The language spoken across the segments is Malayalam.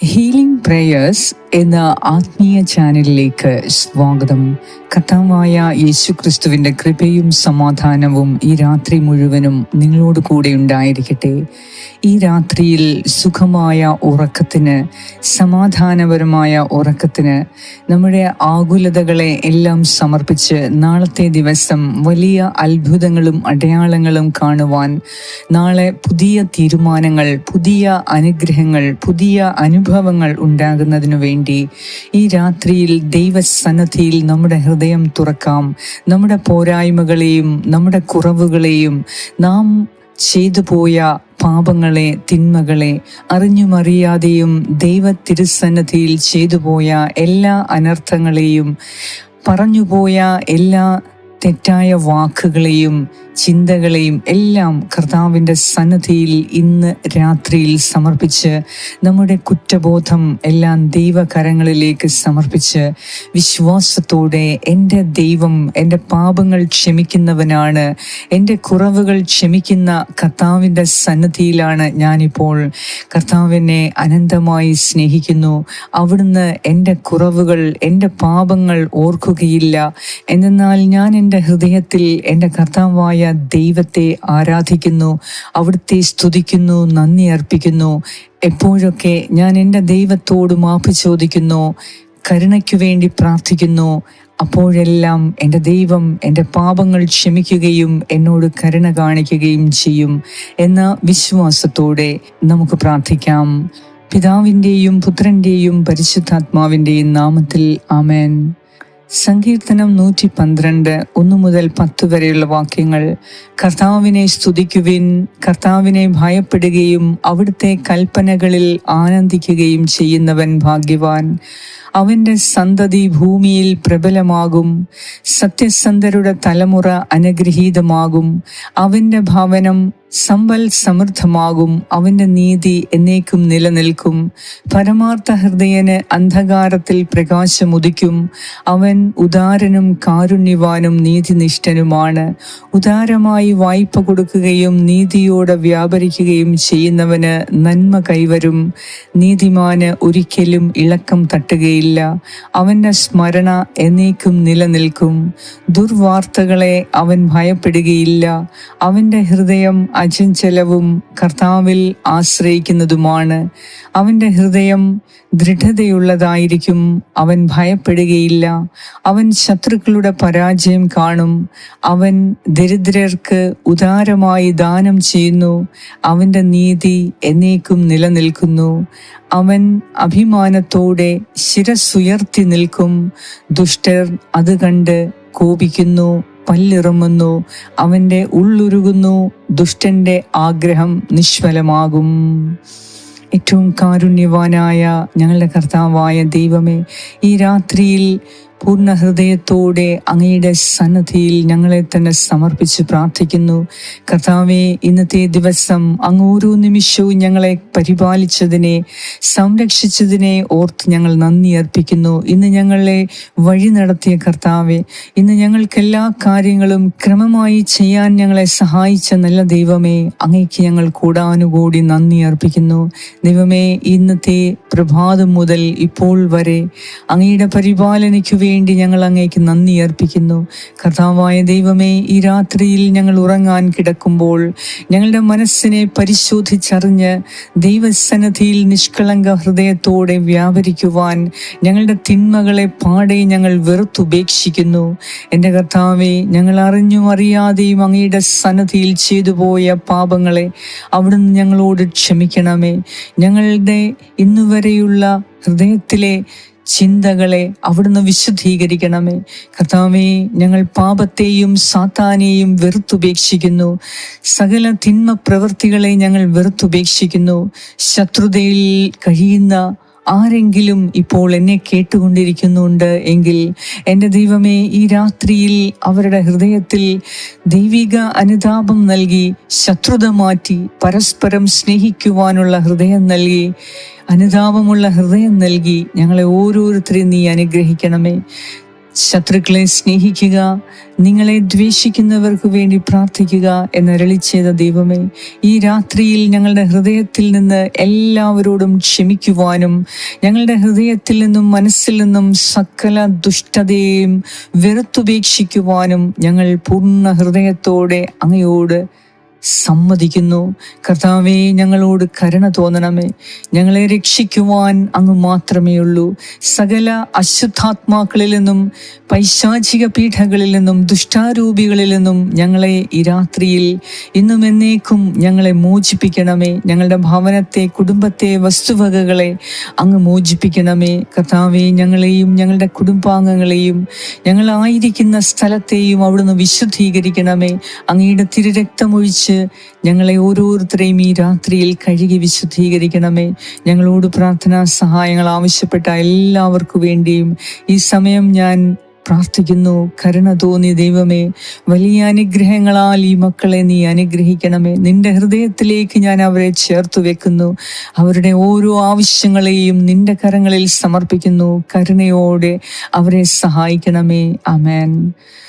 Healing prayers എന്ന ആത്മീയ ചാനലിലേക്ക് സ്വാഗതം. കർത്താവായ യേശു ക്രിസ്തുവിന്റെ കൃപയും സമാധാനവും ഈ രാത്രി മുഴുവനും നിങ്ങളോട് കൂടെ ഉണ്ടായിരിക്കട്ടെ. ഈ രാത്രിയിൽ സുഖമായ ഉറക്കത്തിന് സമാധാനപരമായ ഉറക്കത്തിന് നമ്മുടെ ആകുലതകളെ എല്ലാം സമർപ്പിച്ച് നാളത്തെ ദിവസം വലിയ അത്ഭുതങ്ങളും അടയാളങ്ങളും കാണുവാൻ നാളെ പുതിയ തീരുമാനങ്ങൾ പുതിയ അനുഗ്രഹങ്ങൾ പുതിയ അനുഭവങ്ങൾ ഉണ്ടാകുന്നതിനു വേണ്ടി ഈ രാത്രിയിൽ ദൈവസന്നദ്ധിയിൽ നമ്മുടെ ഹൃദയം തുറക്കാം. നമ്മുടെ പോരായ്മകളെയും നമ്മുടെ കുറവുകളെയും നാം ചെയ്തു പോയ പാപങ്ങളെ തിന്മകളെ അറിഞ്ഞുമറിയാതെയും ദൈവ തിരുസന്നദ്ധിയിൽ ചെയ്തു പോയ എല്ലാ അനർത്ഥങ്ങളെയും പറഞ്ഞുപോയ എല്ലാ തെറ്റായ വാക്കുകളെയും ചിന്തകളെയും എല്ലാം കർത്താവിന്റെ സന്നദ്ധിയിൽ ഇന്ന് രാത്രിയിൽ സമർപ്പിച്ച് നമ്മുടെ കുറ്റബോധം എല്ലാം ദൈവകരങ്ങളിലേക്ക് സമർപ്പിച്ച് വിശ്വാസത്തോടെ എന്റെ ദൈവം എന്റെ പാപങ്ങൾ ക്ഷമിക്കുന്നവനാണ് എന്റെ കുറവുകൾ ക്ഷമിക്കുന്ന കർത്താവിന്റെ സന്നദ്ധിയിലാണ് ഞാനിപ്പോൾ. കർത്താവിനെ അനന്തമായി സ്നേഹിക്കുന്നു. അവിടുന്ന് എന്റെ കുറവുകൾ എന്റെ പാപങ്ങൾ ഓർക്കുകയില്ല. എന്നാൽ ഞാൻ എന്റെ ഹൃദയത്തിൽ എന്റെ കർത്താവായ ദൈവത്തെ ആരാധിക്കുന്നു അവിടുത്തെ സ്തുതിക്കുന്നു നന്ദി അർപ്പിക്കുന്നു. എപ്പോഴൊക്കെ ഞാൻ എന്റെ ദൈവത്തോട് മാപ്പ് ചോദിക്കുന്നു കരുണയ്ക്കു വേണ്ടി പ്രാർത്ഥിക്കുന്നു അപ്പോഴെല്ലാം എന്റെ ദൈവം എന്റെ പാപങ്ങൾ ക്ഷമിക്കുകയും എന്നോട് കരുണ കാണിക്കുകയും ചെയ്യും എന്ന വിശ്വാസത്തോടെ നമുക്ക് പ്രാർത്ഥിക്കാം. പിതാവിന്റെയും പുത്രന്റെയും പരിശുദ്ധാത്മാവിന്റെയും നാമത്തിൽ ആമേൻ. സങ്കീർത്തനം നൂറ്റി പന്ത്രണ്ട് ഒന്നു മുതൽ പത്ത് വരെയുള്ള വാക്യങ്ങൾ. കർത്താവിനെ സ്തുതിക്കുവിൻ കർത്താവിനെ ഭയപ്പെടുകയും അവിടുത്തെ കൽപ്പനകളിൽ ആനന്ദിക്കുകയും ചെയ്യുന്നവൻ ഭാഗ്യവാൻ. അവന്റെ സന്തതി ഭൂമിയിൽ പ്രബലമാകും. സത്യസന്ധരുടെ തലമുറ അനുഗ്രഹീതമാകും. അവന്റെ ഭവനം സമ്പൽ സമൃദ്ധമാകും. അവന്റെ നീതി എന്നേക്കും നിലനിൽക്കും. പരമാർത്ഥ ഹൃദയന് അന്ധകാരത്തിൽ പ്രകാശമുദിക്കും. അവൻ ഉദാരനും കാരുണ്യവാനും നീതിനിഷ്ഠനുമാണ്. ഉദാരമായി വായ്പ കൊടുക്കുകയും നീതിയോടെ വ്യാപരിക്കുകയും ചെയ്യുന്നവന് നന്മ കൈവരും. നീതിമാന് ഒരിക്കലും ഇളക്കം തട്ടുകയില്ല അവന്റെ സ്മരണ എന്നേക്കും നിലനിൽക്കും. ദുർവാർത്തകളെ അവൻ ഭയപ്പെടുകയില്ല. അവന്റെ ഹൃദയം അചഞ്ചലവും കർത്താവിൽ ആശ്രയിക്കുന്നതുമാണ്. അവന്റെ ഹൃദയം ദൃഢതയുള്ളതായിരിക്കും. അവൻ ഭയപ്പെടുകയില്ല. അവൻ ശത്രുക്കളുടെ പരാജയം കാണും. അവൻ ദരിദ്രർക്ക് ഉദാരമായി ദാനം ചെയ്യുന്നു. അവന്റെ നീതി എന്നേക്കും നിലനിൽക്കുന്നു. അവൻ അഭിമാനത്തോടെ ശിരസുയർത്തി നിൽക്കും. ദുഷ്ടർ അത് കണ്ട് കോപിക്കുന്നു പല്ലിറുമുന്നു അവന്റെ ഉള്ളുരുകുന്നു ദുഷ്ടന്റെ ആഗ്രഹം നിഷ്ഫലമാകും. ഏറ്റവും കാരുണ്യവാനായ ഞങ്ങളുടെ കർത്താവായ ദൈവമേ ഈ രാത്രിയിൽ പൂർണ ഹൃദയത്തോടെ അങ്ങയുടെ സന്നദ്ധിയിൽ ഞങ്ങളെ തന്നെ സമർപ്പിച്ച് പ്രാർത്ഥിക്കുന്നു. കർത്താവെ ഇന്നത്തെ ദിവസം അങ്ങ് ഓരോ നിമിഷവും ഞങ്ങളെ പരിപാലിച്ചതിനെ സംരക്ഷിച്ചതിനെ ഓർത്ത് ഞങ്ങൾ നന്ദി അർപ്പിക്കുന്നു. ഇന്ന് ഞങ്ങളെ വഴി നടത്തിയ കർത്താവെ ഇന്ന് ഞങ്ങൾക്ക് എല്ലാ കാര്യങ്ങളും ക്രമമായി ചെയ്യാൻ ഞങ്ങളെ സഹായിച്ച നല്ല ദൈവമേ അങ്ങേക്ക് ഞങ്ങൾ കൂടാനുകൂടി നന്ദി അർപ്പിക്കുന്നു. ദൈവമേ ഇന്നത്തെ പ്രഭാതം മുതൽ ഇപ്പോൾ വരെ അങ്ങയുടെ പരിപാലനയ്ക്കു വേണ്ടി ഞങ്ങൾ അങ്ങേക്ക് നന്ദി അർപ്പിക്കുന്നു. കർത്താവായ ദൈവമേ ഈ രാത്രിയിൽ ഞങ്ങൾ ഉറങ്ങാൻ കിടക്കുമ്പോൾ ഞങ്ങളുടെ മനസ്സിനെ പരിശോധിച്ചറിഞ്ഞ് ദൈവസന്നധിയിൽ നിഷ്കളങ്ക ഹൃദയത്തോടെ വ്യാപരിക്കുവാൻ ഞങ്ങളുടെ തിന്മകളെ പാടെ ഞങ്ങൾ വെറുത്തുപേക്ഷിക്കുന്നു. എന്റെ കർത്താവെ ഞങ്ങൾ അറിഞ്ഞും അറിയാതെയും അങ്ങയുടെ സന്നദ്ധിയിൽ ചെയ്തു പോയ പാപങ്ങളെ അവിടുന്ന് ഞങ്ങളോട് ക്ഷമിക്കണമേ. ഞങ്ങളുടെ ഇന്നുവരെയുള്ള ഹൃദയത്തിലെ ചിന്തകളെ അവിടുന്ന് വിശുദ്ധീകരിക്കണമേ. കർത്താവേ ഞങ്ങൾ പാപത്തെയും സാത്താനെയും വെറുത്തുപേക്ഷിക്കുന്നു. സകല തിന്മ പ്രവൃത്തികളെ ഞങ്ങൾ വെറുത്തുപേക്ഷിക്കുന്നു. ശത്രുതയിൽ കഴിയുന്ന ആരെങ്കിലും ഇപ്പോൾ എന്നെ കേട്ടുകൊണ്ടിരിക്കുന്നുണ്ട് എങ്കിൽ എന്റെ ദൈവമേ ഈ രാത്രിയിൽ അവരുടെ ഹൃദയത്തിൽ ദൈവിക അനുതാപം നൽകി ശത്രുത മാറ്റി പരസ്പരം സ്നേഹിക്കുവാനുള്ള ഹൃദയം നൽകി അനുതാപമുള്ള ഹൃദയം നൽകി ഞങ്ങളെ ഓരോരുത്തരെയും നീ അനുഗ്രഹിക്കണമേ. ശത്രുക്കളെ സ്നേഹിക്കുക നിങ്ങളെ ദ്വേഷിക്കുന്നവർക്ക് വേണ്ടി പ്രാർത്ഥിക്കുക എന്നരളി ചെയ്ത ദൈവമേ ഈ രാത്രിയിൽ ഞങ്ങളുടെ ഹൃദയത്തിൽ നിന്ന് എല്ലാവരോടും ക്ഷമിക്കുവാനും ഞങ്ങളുടെ ഹൃദയത്തിൽ നിന്നും മനസ്സിൽ നിന്നും സകല ദുഷ്ടതയെയും വെറുത്തുപേക്ഷിക്കുവാനും ഞങ്ങൾ പൂർണ ഹൃദയത്തോടെ അങ്ങയോട് സമ്മതിക്കുന്നു. കർത്താവെ ഞങ്ങളോട് കരുണ തോന്നണമേ. ഞങ്ങളെ രക്ഷിക്കുവാൻ അങ്ങ് മാത്രമേ ഉള്ളൂ സകല അശുദ്ധാത്മാക്കളിൽ നിന്നും പൈശാചിക പീഠങ്ങളിൽ നിന്നും ദുഷ്ടാരൂപികളിൽ നിന്നും ഞങ്ങളെ ഈ രാത്രിയിൽ ഇന്നും എന്നേക്കും ഞങ്ങളെ മോചിപ്പിക്കണമേ. ഞങ്ങളുടെ ഭവനത്തെ കുടുംബത്തെ വസ്തുവകകളെ അങ്ങ് മോചിപ്പിക്കണമേ. കർത്താവെ ഞങ്ങളെയും ഞങ്ങളുടെ കുടുംബാംഗങ്ങളെയും ഞങ്ങളായിരിക്കുന്ന സ്ഥലത്തെയും അവിടുന്ന് വിശുദ്ധീകരിക്കണമേ. അങ്ങയുടെ തിരുരക്തമൊഴിച്ച് ഞങ്ങളെ ഓരോരുത്തരെയും ഈ രാത്രിയിൽ കഴുകി വിശുദ്ധീകരിക്കണമേ. ഞങ്ങളോട് പ്രാർത്ഥനാ സഹായങ്ങൾ ആവശ്യപ്പെട്ട എല്ലാവർക്കു വേണ്ടിയും ഈ സമയം ഞാൻ പ്രാർത്ഥിക്കുന്നു. കരുണ തോന്നി ദൈവമേ വലിയ അനുഗ്രഹങ്ങളാൽ ഈ മക്കളെ നീ അനുഗ്രഹിക്കണമേ. നിന്റെ ഹൃദയത്തിലേക്ക് ഞാൻ അവരെ ചേർത്ത് വെക്കുന്നു. അവരുടെ ഓരോ ആവശ്യങ്ങളെയും നിന്റെ കരങ്ങളിൽ സമർപ്പിക്കുന്നു. കരുണയോടെ അവരെ സഹായിക്കണമേ. അമേൻ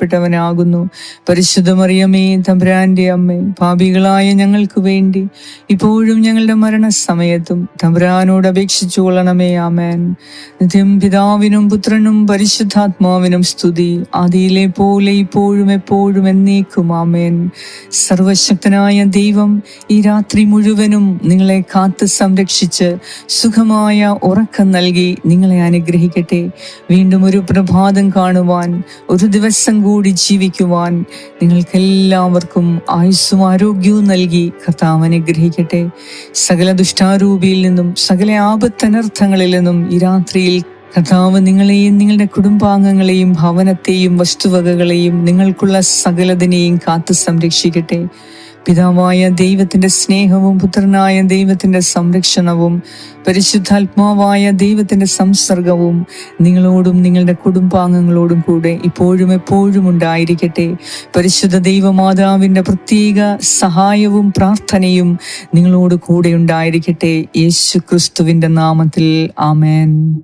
അനുഗ്രഹിക്കപ്പെട്ടവനാകുന്നു പരിശുദ്ധമറിയമേ തമ്പുരാന്റെ അമ്മേ പാപികളായ ഞങ്ങൾക്ക് വേണ്ടി ഇപ്പോഴും ഞങ്ങളുടെ മരണസമയത്തും തമ്പുരാനോട് അപേക്ഷിച്ചു കൊള്ളണമേ ആമേൻ. നിത്യം പിതാവിനും പുത്രനും പരിശുദ്ധാത്മാവിനും സ്തുതി. ആദിയിലെ പോലെ ഇപ്പോഴും എപ്പോഴും എന്നേക്കും ആമേൻ. സർവശക്തനായ ദൈവം ഈ രാത്രി മുഴുവനും നിങ്ങളെ കാത്ത് സംരക്ഷിച്ച് സുഖമായ ഉറക്കം നൽകി നിങ്ങളെ അനുഗ്രഹിക്കട്ടെ. വീണ്ടും ഒരു പ്രഭാതം കാണുവാൻ ഒരു ദിവസം കൂടി ജീവിക്കുവാൻ നിങ്ങൾക്കെല്ലാവർക്കും ആയുസ്സും ആരോഗ്യവും നൽകി കർത്താവ് അനുഗ്രഹിക്കട്ടെ. സകല ദുഷ്ടാരൂപിയിൽ നിന്നും സകല ആപത്തനർത്ഥങ്ങളിൽ നിന്നും ഈ രാത്രിയിൽ കർത്താവ് നിങ്ങളെയും നിങ്ങളുടെ കുടുംബാംഗങ്ങളെയും ഭവനത്തെയും വസ്തുവകകളെയും നിങ്ങൾക്കുള്ള സകലതിനെയും കാത്തു സംരക്ഷിക്കട്ടെ. പിതാവായ ദൈവത്തിന്റെ സ്നേഹവും പുത്രനായ ദൈവത്തിന്റെ സംരക്ഷണവും പരിശുദ്ധാത്മാവായ ദൈവത്തിന്റെ സംസർഗവും നിങ്ങളോടും നിങ്ങളുടെ കുടുംബാംഗങ്ങളോടും കൂടെ ഇപ്പോഴും എപ്പോഴും ഉണ്ടായിരിക്കട്ടെ. പരിശുദ്ധ ദൈവമാതാവിന്റെ പ്രത്യേക സഹായവും പ്രാർത്ഥനയും നിങ്ങളോട് കൂടെ ഉണ്ടായിരിക്കട്ടെ. യേശു ക്രിസ്തുവിന്റെ നാമത്തിൽ. ആമേൻ.